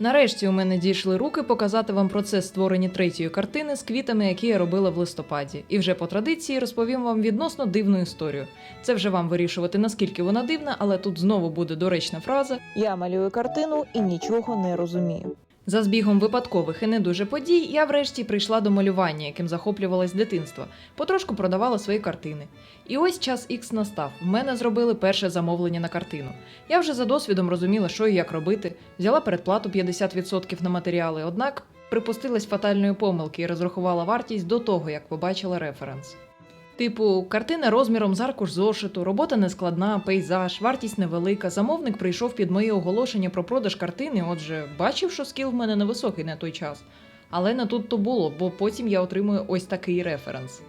Нарешті у мене дійшли руки показати вам процес створення третьої картини з квітами, які я робила в листопаді. І вже по традиції розповім вам відносно дивну історію. Це вже вам вирішувати, наскільки вона дивна, але тут знову буде доречна фраза. Я малюю картину і нічого не розумію. За збігом випадкових і не дуже подій, я врешті прийшла до малювання, яким захоплювалась з дитинства, потрошку продавала свої картини. І ось час ікс настав. В мене зробили перше замовлення на картину. Я вже за досвідом розуміла, що і як робити, взяла передплату 50% на матеріали, однак припустилась фатальної помилки і розрахувала вартість до того, як побачила референс. Типу, картина розміром з аркуш зошиту, робота нескладна, пейзаж, вартість невелика. Замовник прийшов під моє оголошення про продаж картини, отже, бачив, що скіл в мене невисокий на той час. Але не тут то було, бо потім я отримую ось такий референс.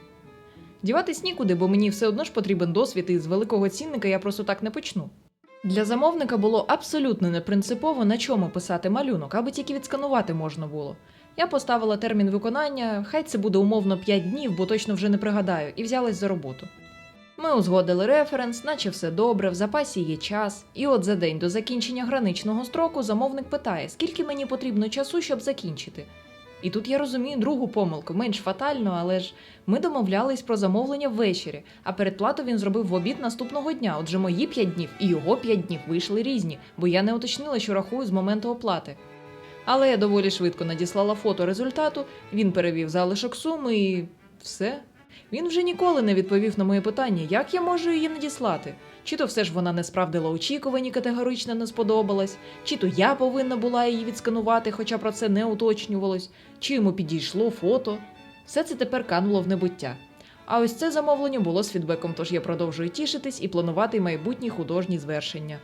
Діватись нікуди, бо мені все одно ж потрібен досвід, і з великого цінника я просто так не почну. Для замовника було абсолютно непринципово на чому писати малюнок, аби тільки відсканувати можна було. Я поставила термін виконання, хай це буде умовно 5 днів, бо точно вже не пригадаю, і взялась за роботу. Ми узгодили референс, наче все добре, в запасі є час. І от за день до закінчення граничного строку замовник питає, скільки мені потрібно часу, щоб закінчити. І тут я розумію другу помилку, менш фатально, але ж ми домовлялись про замовлення ввечері, а передплату він зробив в обід наступного дня. Отже, мої 5 днів і його 5 днів вийшли різні, бо я не уточнила, що рахую з моменту оплати. Але я доволі швидко надіслала фото результату, він перевів залишок суми і все. Він вже ніколи не відповів на моє питання, як я можу її надіслати. Чи то все ж вона не справдила очікувані, категорично не сподобалась, чи то я повинна була її відсканувати, хоча про це не уточнювалось, чи йому підійшло фото. Все це тепер кануло в небуття. А ось це замовлення було з фідбеком, тож я продовжую тішитись і планувати майбутні художні звершення.